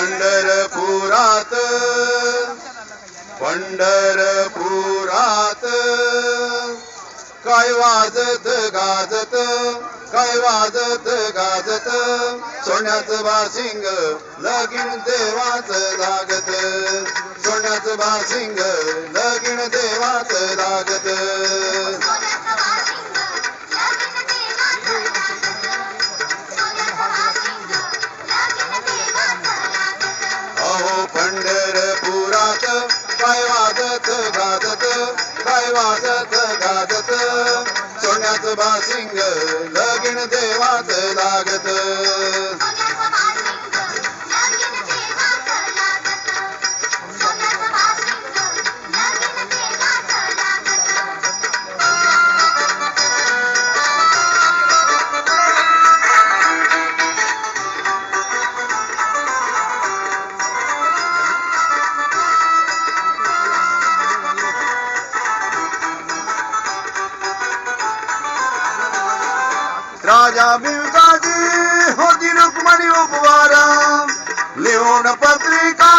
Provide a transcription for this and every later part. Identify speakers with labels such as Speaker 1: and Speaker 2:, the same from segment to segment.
Speaker 1: पंढरपुरात. पंढरपुरात. काय वाजत गाजत काय वाजत गाजत सोन्याचं बासिंग लगीन देवाच लागत सोन्याचं बासिंग लगीन देवाच लागत पंढरपुरात काय वाजत गाजत काय वाजत गाजत. सोन्याचं बासिंग लगीन देवाच लागत. राजा भिवकाजी होती रुक्मणी उपवारा लिहून पत्रिका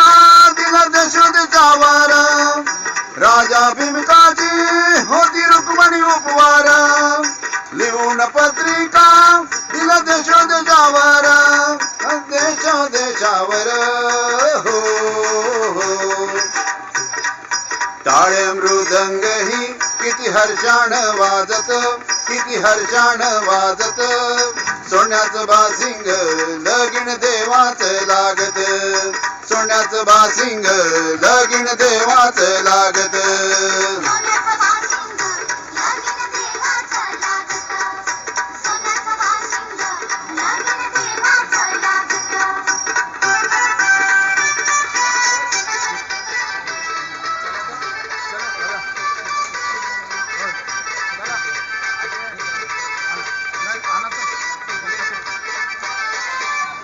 Speaker 1: दिला दशोदेचा वारा राजा भीमकाजी होती रुक्मणी उपवारा लिहून पत्रिका दिला देशोदेचा वारा देशा देशावर हो हो। टाळे मृदंग ही किती हर्षाण वाजत किती हर्षाण वाजत. सोन्याच बासिंग लगीन देवाच लागत. सोन्याचं बासिंग लगीन देवाच लागत.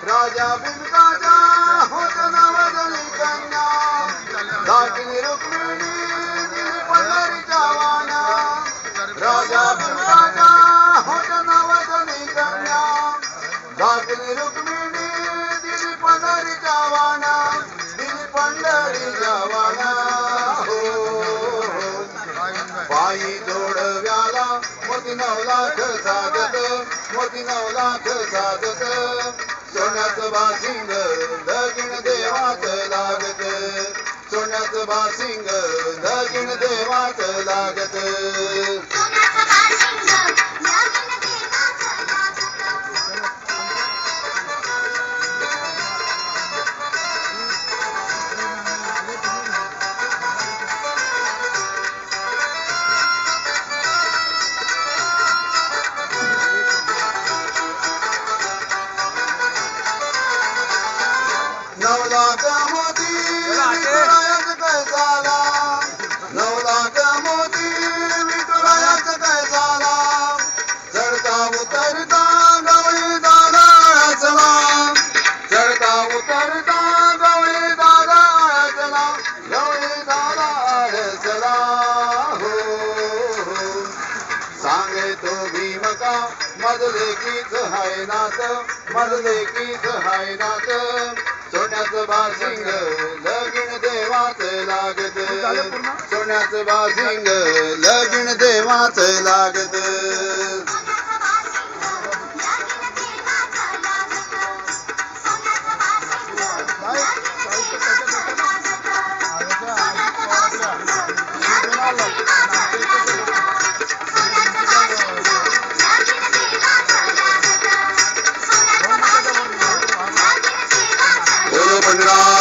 Speaker 1: राजा बिनकाजा होत नवदली कन्या दाटिनी रुक्मिणी दिली पंढरीच्या वाना राजा बिनकाजा होत नवदली कन्या दाटिनी रुक्मिणी दिली पंढरीच्या वाना दिली पंढरीच्या वाना हो। पायी जोडव्याला मोती नऊ लाख साधत मोती नऊ लाख साधत सोन्याचं बासिंग लगीन देवाच लागत. सोन्याचं बासिंग लगीन देवाच लागत. लाख मोती विठुरायाच काय झाला नऊ लाख मोती विठुरायाच काय झाला चढता उतरता गवळी दादा चला चढता उतरता गवळी दादा चला गवळी दादा चला हो हो. सांगे तो भीमका कीच हाय नात मधले कीच हाय नात सोन्याचं बासिंग लगीन देवाच लागत. सोन्याचं बासिंग लगीन देवाच लागत. Ram.